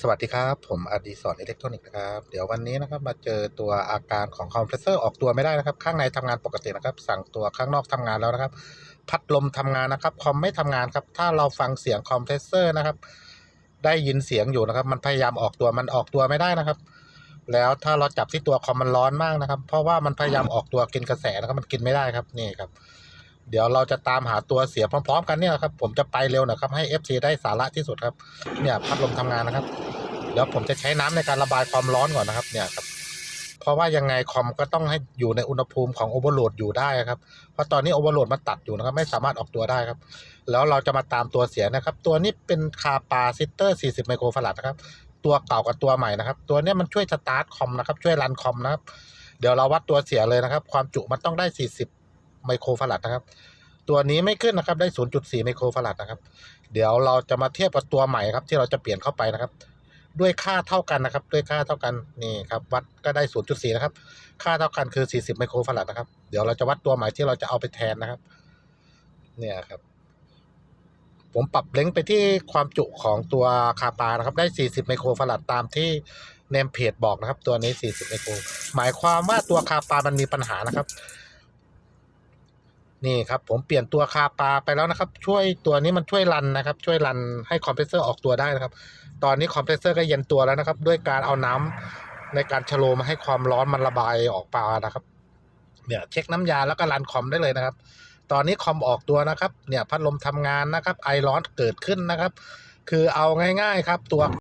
สวัสดีครับ ผมอดีศรอิเล็กทรอนิกส์นะครับ เดี๋ยววันนี้นะครับมาเจอตัวอาการของคอมเพรสเซอร์ออกตัวไม่ได้นะครับ ข้างในทำงานปกตินะครับ สั่งตัวข้างนอกทำงานแล้วนะครับ พัดลมทำงานนะครับ คอมไม่ทำงานครับ ถ้าเราฟังเสียงคอมเพรสเซอร์นะครับ ได้ยินเสียงอยู่นะครับ มันพยายามออกตัวมันออกตัวไม่ได้นะครับ แล้วถ้าเราจับที่ตัวคอมมันร้อนมากนะครับ เพราะว่ามันพยายามออกตัวกินกระแสนะครับ มันกินไม่ได้ครับนี่ครับ เดี๋ยวเราจะตามหาตัวเสียพร้อม ๆ กันเนี่ยครับ ผมจะไปเร็วหนะครับให้ FC ได้สาระที่สุดครับ เนี่ยพัดลมทำงานนะครับ เดี๋ยวผมจะใช้น้ำในการระบายความร้อนก่อนนะครับ เนี่ยครับ เพราะว่ายังไงคอมก็ต้องให้อยู่ในอุณหภูมิของโอเวอร์โหลดอยู่ได้ครับ เพราะตอนนี้โอเวอร์โหลดมันตัดอยู่นะครับ ไม่สามารถออกตัวได้ครับ แล้วเราจะมาตามตัวเสียนะครับ ตัวนี้เป็นคาปาซิเตอร์ 40 ไมโครฟาราดนะครับ ตัวเก่ากับตัวใหม่นะครับ ตัวนี้มันช่วยสตาร์ทคอมนะครับ ช่วยรันคอมนะครับ เดี๋ยวเราวัดตัวเสียเลยนะครับ ความจุมันต้องได้ 40 ไมโครฟาราดนะครับ ตัวนี้ไม่ขึ้นนะครับ ได้ 0.4 ไมโครฟาราดนะครับ เดี๋ยวเราจะมาเทียบกับตัวใหม่ครับ ที่เราจะเปลี่ยนเข้าไปนะครับ ด้วยค่าเท่ากันนะครับ ด้วยค่าเท่ากันนี่ครับวัดก็ได้ 0.4 นะครับ ค่าเท่ากันคือ 40 ไมโครฟาราดนะครับ เดี๋ยวเราจะวัดตัวใหม่ที่เราจะเอาไปแทนนะครับ เนี่ยครับผมปรับเล้งไปที่ความจุของตัวคาปานะครับ ได้ 40 ไมโครฟาราดตามที่เนมเพจบอกนะครับ ตัวนี้ 40 ไมโคร หมายความว่าตัวคาปามันมีปัญหานะครับ นี่ครับผมเปลี่ยนตัวคาปาไปแล้วนะครับ ช่วยตัวนี้มันช่วยรันนะครับ ช่วยรันให้คอมเพรสเซอร์ออกตัวได้นะครับ ตอนนี้คอมเพรสเซอร์ก็เย็นตัวแล้วนะครับ ด้วยการเอาน้ำในการชะโลมาให้ความร้อนมันระบายออกมานะครับเนี่ยเช็คน้ำยาแล้วก็รันคอมได้เลยนะครับ ตอนนี้คอมออกตัวนะครับ เนี่ยพัดลมทำงานนะครับ ไอร้อนเกิดขึ้นนะครับ คือเอาง่าย ๆ ครับตัว